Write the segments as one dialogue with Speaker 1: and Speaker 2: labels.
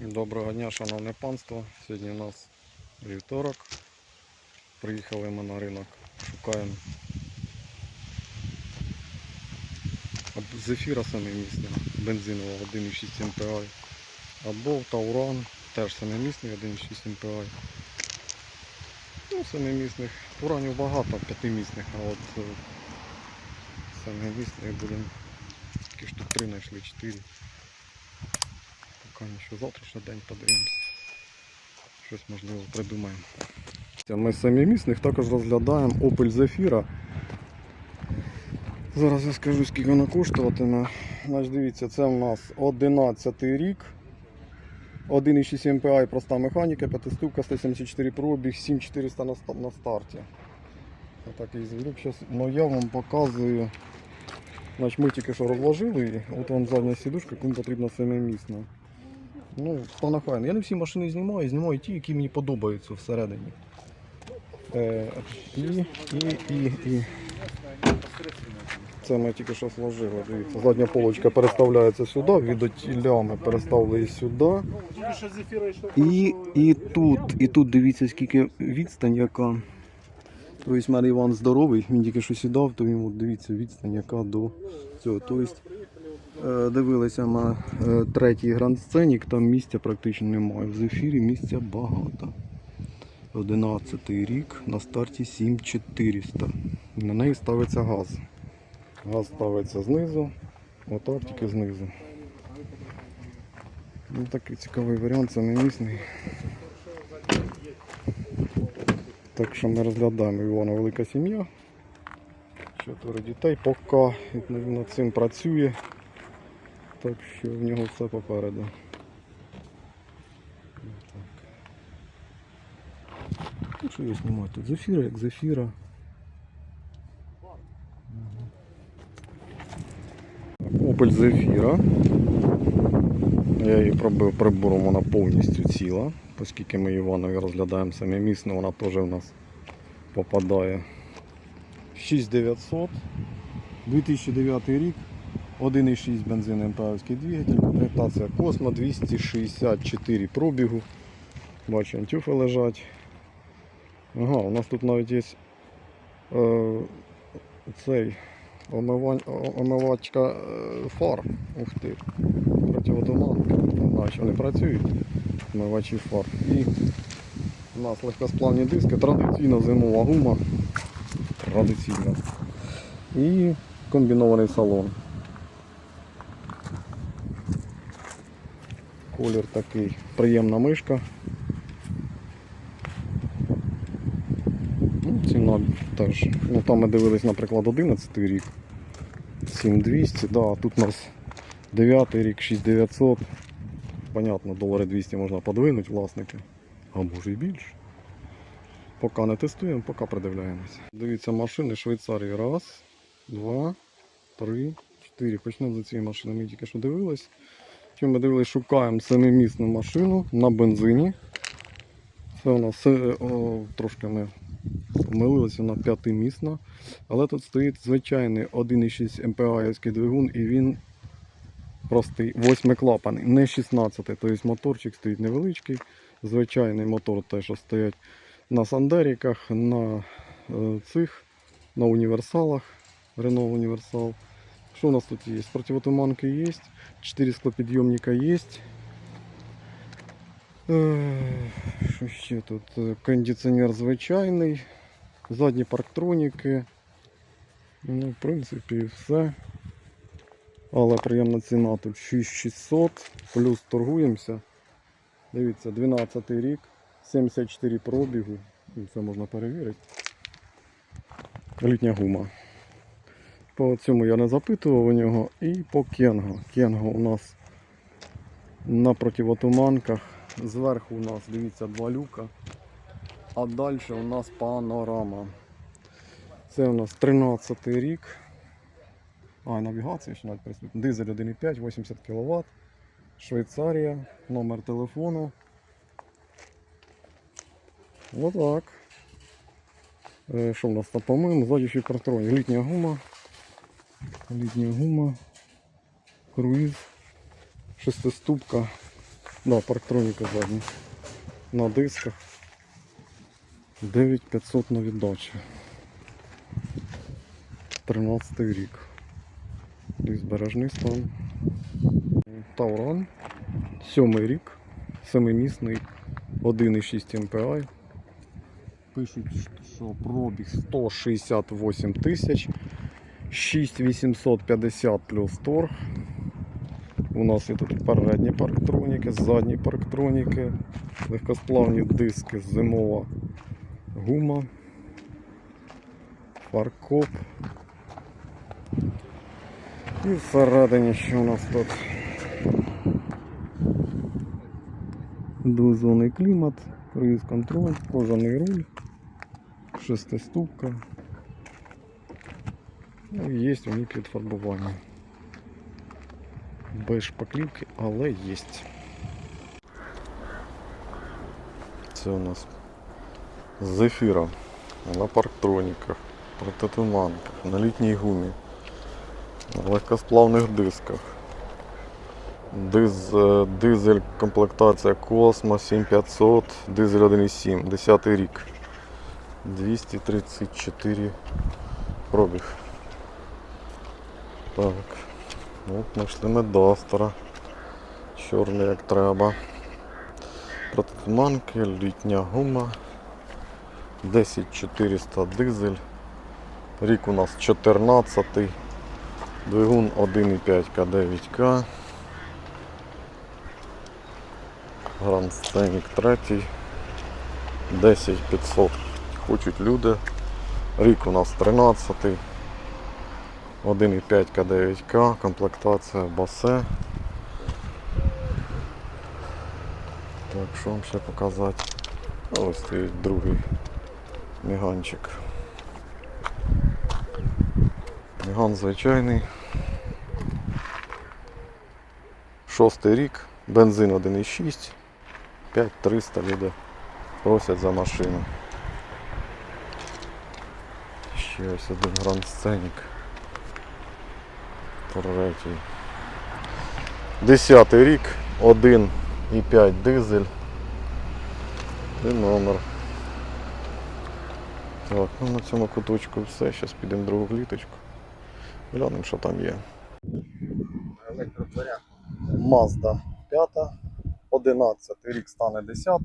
Speaker 1: Доброго дня, шановне панство. Сьогодні у нас вівторок. Приїхали ми на ринок, шукаємо зефіра самимісного, бензинового 1,6 МПА, або Тауран, теж самимісний 1,6 МПА. Ну, самимісних. Туранів багато, п'ятимісних, а от е, самимісних будемо такі штук 3 знайшли, 4. Поки нічого, завтрашній день подивимося. Щось можливо придумаємо. Ми з самімісних також розглядаємо Opel Zafira. Зараз я скажу скільки вона коштуватиме. Значить, дивіться, це у нас 11 рік. 1,6 MPI проста механіка, п'ятиступка, 174 пробіг, 7400 на, ста- на старті. Отакий звірок. Зараз, ну я вам показую. Значить, ми тільки що розложили. От вам задня сідушка, кому потрібно семимісна. Ну, понахайно. Я не всі машини знімаю, знімаю ті, які мені подобаються всередині. Е, і, і, і, і. Це ми тільки що. Дивіться, задня полочка переставляється сюди, відотіля ми переставили сюди. І, і тут, і тут дивіться, скільки відстань, яка. Тобто в Іван здоровий, він тільки що сідав, то от дивіться відстань, яка до цього. Тобто, дивилися на е, третій гранд сценік, там місця практично немає. В зефірі місця багато. 11 рік, на старті 7400. На неї ставиться газ. Газ ставиться знизу, отак тільки знизу. Ну, такий цікавий варіант, це не місний. Так що ми розглядаємо Івана велика сім'я. Чотири дітей, поки над цим працює. Так що в нього все попереду. Так. Ну, що я знімаю тут? Зефіра, як зефіра. Опель Зефіра. Я її пробив прибором, вона повністю ціла, оскільки ми Іванові розглядаємо самі місно, вона теж у нас попадає. 6900, 2009 рік, 1,6 бензин МПАвський двигатель, комплектація Космо 264 пробігу. Бачу, антюфи лежать. Ага, у нас тут навіть є е, цей омивачка е, фар. Ух ти. Противотуманка. Наче вони працюють. Омивачі фар. І у нас легкосплавні диски, традиційна зимова гума. Традиційна. І комбінований салон. Колір такий, приємна мишка. Ну, ціна теж. Ну там ми дивились, наприклад, 11 рік. 7200, да, тут у нас 9 рік, 6900. Понятно, долари 200 можна подвинути власники, а може і більше. Поки не тестуємо, поки придивляємося. Дивіться, машини Швейцарії. Раз, два, три, чотири. Почнемо за цієї машини. Ми тільки що дивились. Чим ми дивились, шукаємо семимісну машину на бензині. Це у нас е, о, трошки ми помилилися, вона п'ятимісна. Але тут стоїть звичайний 1,6 МПА двигун і він простий восьмиклапаний, не 16. Тобто моторчик стоїть невеличкий, звичайний мотор те, що стоять на Сандеріках, на е, цих, на універсалах, Renault Універсал. Що у нас тут є? Противотуманки є, 4 склопідйомника є. Е, Що ще тут? Е, Кондиціонер звичайний, задні парктроніки. Ну, в принципі, все. Але приємна ціна тут 6600, плюс торгуємося. Дивіться, 12 рік, 74 пробігу. Це можна перевірити. Літня гума. По цьому я не запитував у нього. І по Кенго. Кенго у нас на противотуманках. Зверху у нас, дивіться, два люка. А далі у нас панорама. Це у нас 13 рік. А, навігація ще навіть присутня. Дизель 1,5, 80 кВт. Швейцарія, номер телефону. Отак. Е, Що в нас там по-моєму? Ззаді. Літня гума. Літня гума. Круїз. Шестиступка. Да, парктроніка задня. На дисках. 9500 на віддачі. 13 рік. Збережний стан. Тауран. Сьомий рік. Семимісний. 1,6 MPI. Пишуть, що пробіг 168 тисяч. 6850 плюс торг. У нас є тут передні парктроніки, задні парктроніки, легкосплавні диски, зимова гума, фаркоп. І всередині що у нас тут? Двозонний клімат, круїз контроль, кожаний руль, шестиступка. Ну, і є у них підфарбування. Без шпаклівки, але є. Це у нас зефіра на парктроніках, протитуманках, на літній гумі, на легкосплавних дисках. Диз, е, дизель комплектація Космо 7500, дизель 1.7, 10 рік. 234 пробіг. Так. Ну, знайшли ми Дастера. Чорний як треба. Протитуманки, літня гума. 10400 дизель. Рік у нас 14. Двигун 1,5 К9К. Grand Scenic 3. 10500 хочуть люди. Рік у нас 13. 1,5 К9К, комплектація басе. Так, що вам ще показати? Ось стоїть другий міганчик. Міган звичайний. Шостий рік, бензин 1,6, 5300 люди просять за машину. Ще ось один Grand Scenic. Третій. Десятий рік, 1,5 дизель. Номер. Так, ну на цьому куточку все. Зараз підемо в другу кліточку. Глянемо, що там є. Mazda 5, 11 рік стане 10.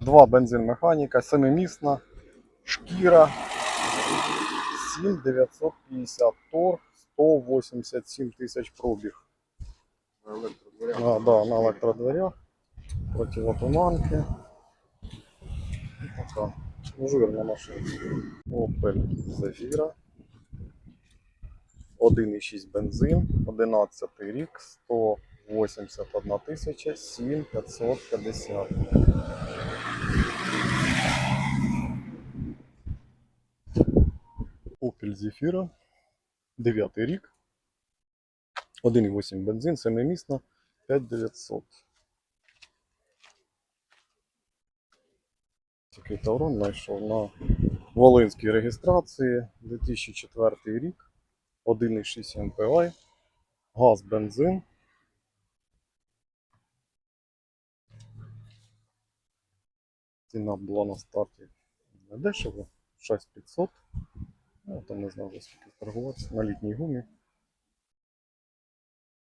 Speaker 1: Два бензин механіка, семимісна, шкіра, 7950 торг, 187 тисяч пробіг. А, да, на електродверях, противотуманки. Така жирна машина. Opel Zafira. 1,6 бензин, 11 рік, 181 тисяча 7550. Opel Zafira, 9 рік, 1,8 бензин, семимісна, 5900. Такий таврон знайшов на Волинській реєстрації 2004 рік, 1,6 MPI, газ, бензин. Ціна була на старті не дешево, 6500. Ну, там не знаю, скільки торгуватися. На літній гумі.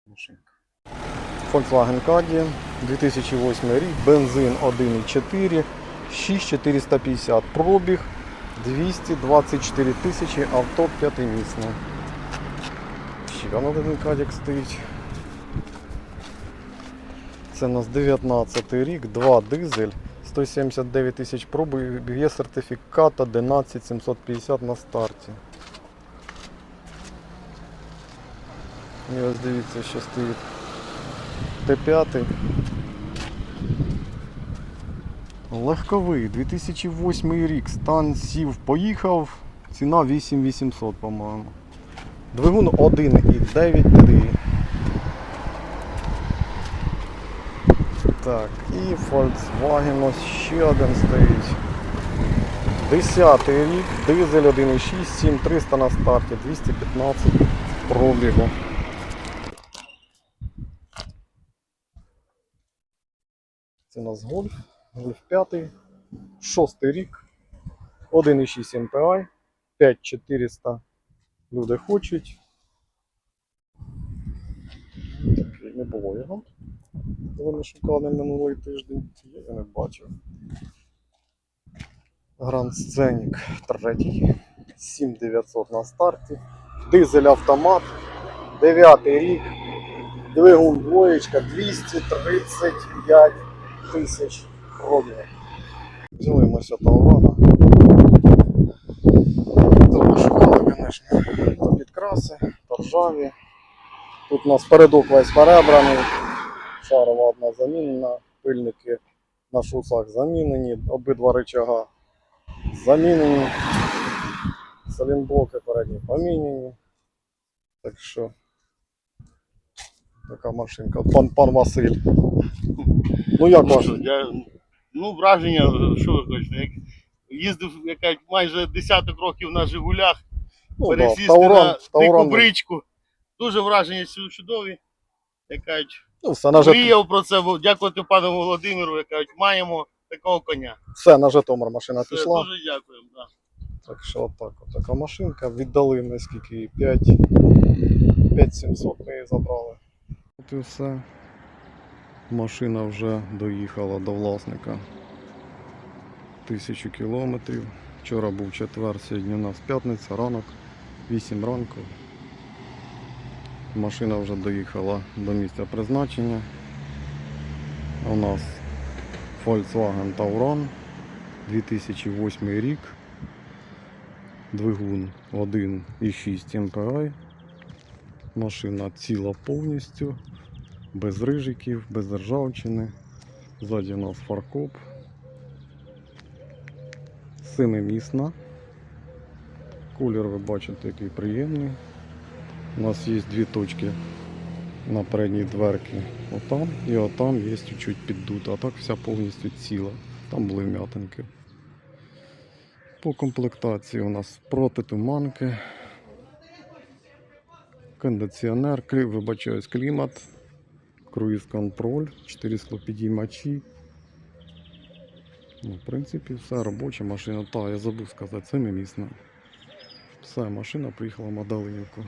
Speaker 1: Машинка. Volkswagen Caddy, 2008 рік, бензин 1,4, 6450 пробіг, 224 тисячі, авто п'ятимісне. Ще воно один кадік стоїть. Це у нас 19 рік, 2 дизель, 179 тисяч пробіг, є сертифікат 11750 на старті. І ось дивіться, що стоїть. Т5. Легковий, 2008 рік. Стан сів, поїхав. Ціна 8800, по-моєму. Двигун 1,9 Так, і Volkswagen ось ще один стоїть. 10 рік, дизель 1,6, 7300 на старті, 215 пробігу. Це у нас гольф, гольф 5, шостий рік, 1,6 MPI, 5400 люди хочуть. Не було його. Вони шукали минулий тиждень, я не бачив. Гранд Сценік третій, 7900 на старті, дизель автомат, 9 рік, двигун двоєчка 235 тисяч пробігів. Взяли ми Таурона. Тому шукали, звісно, підкраси, та ржаві. Тут у нас передок весь перебраний, шарова одна замінена, пильники на шусах замінені, обидва рычага замінені, салінблоки передні поміняні. Так що така машинка. Пан, пан Василь. Ну як
Speaker 2: Ну,
Speaker 1: ваш?
Speaker 2: я, ну, враження, що ви хочете, як їздив яка, майже десяток років на Жигулях,
Speaker 1: Ну, да,
Speaker 2: пересісти
Speaker 1: Таурон,
Speaker 2: на дику бричку. Дуже враження чудові. Як кажуть,
Speaker 1: Ну, все, на, Жит...
Speaker 2: мріяв про це, бо- дякувати пану Володимиру, як кажуть, маємо такого коня.
Speaker 1: все, на Житомир машина
Speaker 2: Все,
Speaker 1: пішла.
Speaker 2: дуже дякуємо. Да.
Speaker 1: Так що отак, от така машинка. Віддали ми скільки 5 5700 ми її забрали. От і все. Машина вже доїхала до власника. Тисячу кілометрів. Вчора був четвер, сьогодні у нас п'ятниця, ранок, 8 ранку. Машина вже доїхала до місця призначення. У нас Volkswagen Tauron 2008 рік. Двигун 1,6 MPI. Машина ціла повністю, без рижиків, без ржавчини. Ззаді у нас фаркоп. Семимісна. Колір ви бачите, який приємний. У нас є дві точки на передній дверці. Отам і отам є чуть-чуть піддута, а так вся повністю ціла. Там були вм'ятинки. По комплектації у нас протитуманки, кондиціонер, вибачаюсь, клімат, круїз контроль, 4 склопідіймачі. Ну, в принципі, все робоча машина. Та, я забув сказати, це місна. Все, машина приїхала в Мадалинівку.